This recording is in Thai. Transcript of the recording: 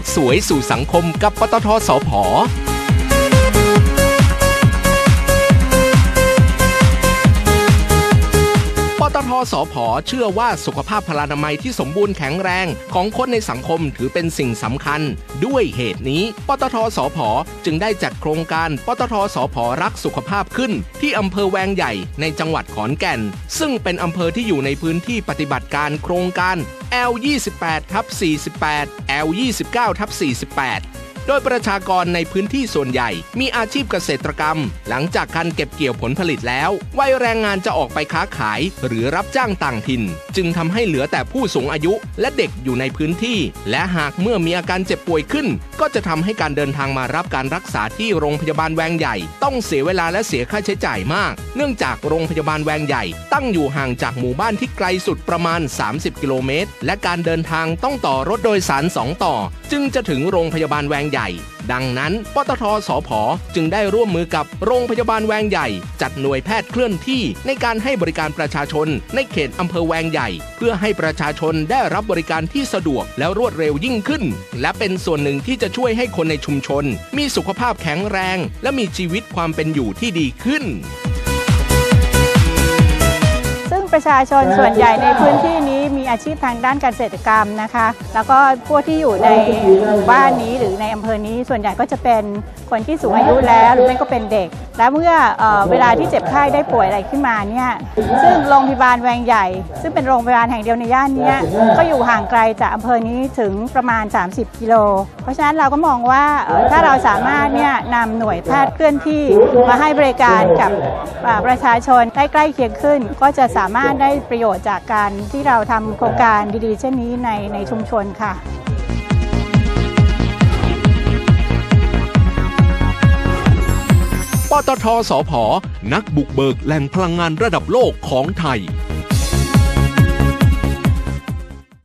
กสวยสู่สังคมกับปตทสพ ตทสพเชื่อว่าสุขภาพพลานามัยที่สมบูรณ์แข็งแรงของคนในสังคมถือเป็นสิ่งสำคัญ ด้วยเหตุนี้ ปตทสพจึงได้จัดโครงการ ปตทสพรักสุขภาพขึ้น ที่อำเภอแวงใหญ่ในจังหวัดขอนแก่น ซึ่งเป็นอำเภอที่อยู่ในพื้นที่ปฏิบัติการโครงการ L28 ทับ48 L29 ทับ48 โดยประชากรในพื้นที่ส่วนใหญ่ มีอาชีพเกษตรกรรม หลังจากการเก็บเกี่ยวผลผลิตแล้ววัยแรงงานจะออกไปค้าขาย หรือรับจ้างต่างถิ่น จึงทำให้เหลือแต่ผู้สูงอายุและเด็กอยู่ในพื้นที่ และหากเมื่อมีอาการเจ็บป่วยขึ้น ก็จะทำให้การเดินทางมารับการรักษาที่โรงพยาบาลแวงใหญ่ ต้องเสียเวลาและเสียค่าใช้จ่ายมาก เนื่องจากโรงพยาบาลแวงใหญ่ ตั้งอยู่ห่างจากหมู่บ้านที่ไกลสุดประมาณ 30 กิโลเมตร และการเดินทางต้องต่อรถโดยสาร 2 ต่อ จึงจะถึงโรงพยาบาลแวงใหญ่ ดังนั้น ปตทสพจึงได้ร่วมมือกับโรงพยาบาลแวงใหญ่ จัดหน่วยแพทย์เคลื่อนที่ในการให้บริการประชาชน ในเขตอำเภอแวงใหญ่ เพื่อให้ประชาชนได้รับบริการที่สะดวกและรวดเร็วยิ่งขึ้น และเป็นส่วนหนึ่งที่จะช่วยให้คนในชุมชน มีสุขภาพแข็งแรง และมีชีวิตความเป็นอยู่ที่ดีขึ้น ซึ่งประชาชนส่วนใหญ่ในพื้นที่นี้ อาชีพทางด้านการเกษตรกรรมนะคะ แล้วก็พวกที่อยู่ในหมู่บ้านนี้หรือในอำเภอนี้ส่วนใหญ่ก็จะเป็นคนที่สูงอายุแล้วหรือไม่ก็เป็นเด็ก และเมื่อเออเวลาที่เจ็บไข้ได้ป่วยอะไรขึ้นมาเนี่ยซึ่งโรงพยาบาลแวงใหญ่ ซึ่งเป็นโรงพยาบาลแห่งเดียวในย่านนี้ก็อยู่ห่างไกลจากอำเภอนี้ถึงประมาณ 30 กิโล เพราะฉะนั้นเราก็มองว่าถ้าเราสามารถเนี่ยนำหน่วยแพทย์เคลื่อนที่มาให้บริการกับประชาชนได้ใกล้เคียงขึ้น ก็จะสามารถได้ประโยชน์จากการที่เราทำโครงการดีๆ เช่นนี้ในในชุมชนค่ะปตทสพนักบุกเบิกแหล่งพลังงานระดับโลกของไทย